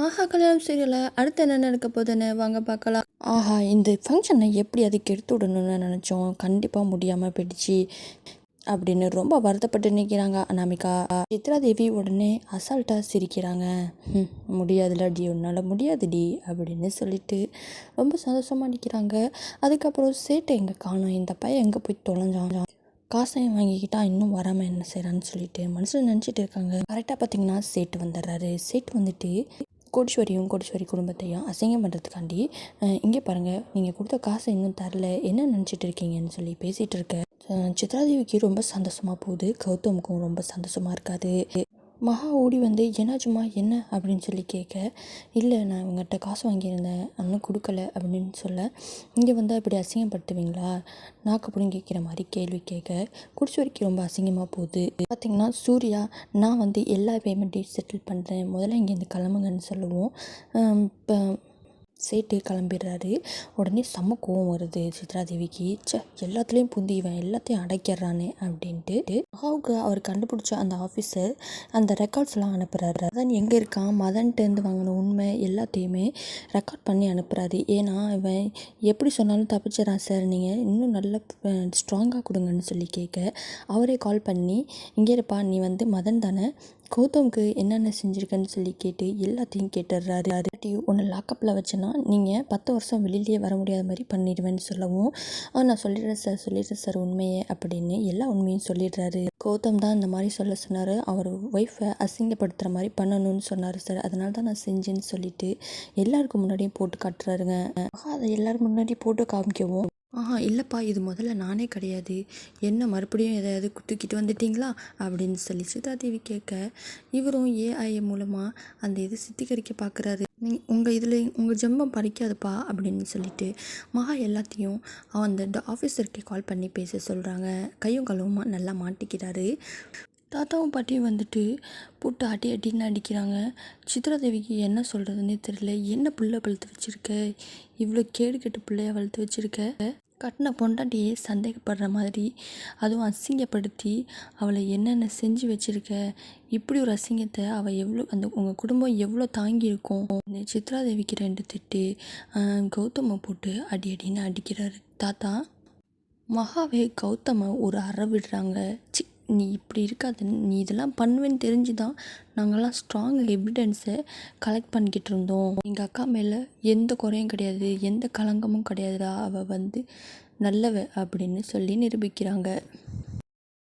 ஆஹா கல்யாணம் சீரியலில் அடுத்து என்ன நடக்க போதுன்னு வாங்க பார்க்கலாம். ஆஹா இந்த ஃபங்க்ஷனை எப்படி அதுக்கு எடுத்து விடணும்னு நினச்சோம். கண்டிப்பாக முடியாமல் போயிடுச்சு அப்படின்னு ரொம்ப வருத்தப்பட்டு நிற்கிறாங்க அனாமிகா. சித்ரா தேவி உடனே அசால்ட்டாக சிரிக்கிறாங்க. முடியாதுல டி உன்னால் முடியாதுடி அப்படின்னு சொல்லிட்டு ரொம்ப சந்தோஷமாக நிற்கிறாங்க அதுக்கப்புறம் சேட்டை எங்கே காணும்? இந்த பையன் எங்கே போய் தொலைஞ்சான்? காசையும் வாங்கிக்கிட்டா இன்னும் வராமல் என்ன செய்கிறான்னு சொல்லிட்டு மனசில் நினச்சிட்டு இருக்காங்க. கரெக்டாக பார்த்தீங்கன்னா சேட்டு வந்துடுறாரு. சேட்டு வந்துட்டு கோடீஸ்வரியும் கோடீஸ்வரி குடும்பத்தையும் அசிங்கம் பண்ணுறதுக்காண்டி இங்கே பாருங்கள் நீங்கள் கொடுத்த காசை இன்னும் தரல என்ன நினச்சிட்டு இருக்கீங்கன்னு சொல்லி பேசிகிட்டு இருக்க சித்ராதேவிக்கு ரொம்ப சந்தோஷமாக போகுது கௌதமுக்கும் ரொம்ப சந்தோஷமாக இருக்காது. மகா ஓடி வந்து என்னாச்சும்மா என்ன? அப்படின்னு சொல்லி கேட்க இல்லை நான் இவங்ககிட்ட காசு வாங்கியிருந்தேன். இன்னும் கொடுக்கல. அப்படின்னு சொல்ல இங்கே வந்து இப்படி அசிங்கப்படுத்துவீங்களா? நாக்கு பிடிங்கி கேட்குற மாதிரி கேள்வி கேட்க குடிச்சு வரைக்கும் ரொம்ப அசிங்கமாக போகுது. பார்த்தீங்கன்னா சூர்யா நான் வந்து எல்லா பேமெண்ட்டையும் செட்டில் பண்ணுறேன் முதல்ல இங்கேருந்து கிளம்புங்கன்னு சொல்லுவோம். இப்போ சேட்டு கிளம்பிடுறாரு. உடனே செம்ம கோவம் வருது. சித்ராதேவிக்கு ச எல்லாத்துலேயும் புந்தி இவன் எல்லாத்தையும் அடைக்கிறானே அப்படின்ட்டு மகாவுக்கு அவர் கண்டுபிடிச்ச அந்த ஆஃபீஸர் அந்த ரெக்கார்ட்ஸ்லாம் அனுப்புகிறாரு மதன் எங்கே இருக்கான்? மதன்ட்டேருந்து வாங்கின உண்மை எல்லாத்தையுமே ரெக்கார்ட் பண்ணி அனுப்புகிறாரு ஏன்னா இவன் எப்படி சொன்னாலும் தப்பிச்சிடறான் சார் நீங்கள் இன்னும் நல்ல ஸ்ட்ராங்காக கொடுங்கன்னு சொல்லி கேட்க அவரே கால் பண்ணி இங்கே இருப்பா நீ வந்து மதன் தானே? கௌதம்க்கு என்னென்ன செஞ்சுருக்கேன்னு சொல்லி கேட்டு எல்லாத்தையும் கேட்டுடுறாரு. அதாட்டி உன்னை லாக்கப்பில் வச்சேன்னா நீங்கள் பத்து வருஷம் வெளியிலேயே வர முடியாத மாதிரி பண்ணிடுவேன்னு சொல்லவும் நான் சொல்லிடுறேன் சார் சொல்லிடுறேன் சார் உண்மையே அப்படின்னு எல்லா உண்மையும் சொல்லிடுறாரு. கௌதம் தான் இந்த மாதிரி சொல்ல சொன்னார். அவர் ஒய்ஃபை அசிங்கப்படுத்துகிற மாதிரி பண்ணணும்னு சொன்னார் சார் அதனால தான் நான் செஞ்சேன்னு சொல்லிட்டு எல்லாருக்கும் முன்னாடியும் போட்டு காட்டுறாருங்க. அதை எல்லாரும் முன்னாடி போட்டு காமிக்கவும் ஆஹா இல்லைப்பா இது முதல்ல நானே கிடையாது. என்ன மறுபடியும் எதையாவது தூக்கிட்டு வந்துட்டிங்களா? அப்படின்னு சொல்லி சீதாதேவி கேட்க இவரும் ஏஐ மூலமாக அந்த இது சித்திகரிக்க பார்க்குறாரு நீ உங்கள் இதில் உங்கள் ஜென்மம் பறிக்காதுப்பா அப்படின்னு சொல்லிட்டு மகா எல்லாத்தையும் அந்த ஆஃபீஸருக்கு கால் பண்ணி பேச சொல்கிறாங்க கையும் கழுவுமா நல்லா மாட்டிக்கிறாரு. தாத்தாவும் பாட்டியும் வந்துட்டு போட்டு அடி அடின்னு அடிக்கிறாங்க. சித்ராதேவிக்கு என்ன சொல்கிறதுனே தெரியல. என்ன புள்ள வளர்த்து வச்சுருக்க? இவ்வளோ கேடு கெட்டு பிள்ளைய வளர்த்து வச்சுருக்க? கட்டின பொண்டாட்டியே சந்தேகப்படுற மாதிரி அதுவும் அசிங்கப்படுத்தி அவளை என்னென்ன செஞ்சு வச்சுருக்க? இப்படி ஒரு அசிங்கத்தை அவள் எவ்வளோ அந்த உங்கள் குடும்பம் எவ்வளோ தாங்கியிருக்கும்? சித்ராதேவிக்கு ரெண்டு திட்டு கௌதமை போட்டு அடி அடின்னு அடிக்கிறாரு. தாத்தா மகாவே கௌதமை ஒரு அற விடுறாங்க. சிக் நீ இப்படி இருக்காது நீ இதெல்லாம் பண்ணுவேன்னு தெரிஞ்சு தான் நாங்கள்லாம் ஸ்ட்ராங் எவிடென்ஸை கலெக்ட் பண்ணிக்கிட்டு இருந்தோம். எங்கள் அக்கா மேலே எந்த குறையும் கிடையாது எந்த களங்கமும் கிடையாதுடா அவள் வந்து நல்லவ அப்படின்னு சொல்லி நிரூபிக்கிறாங்க.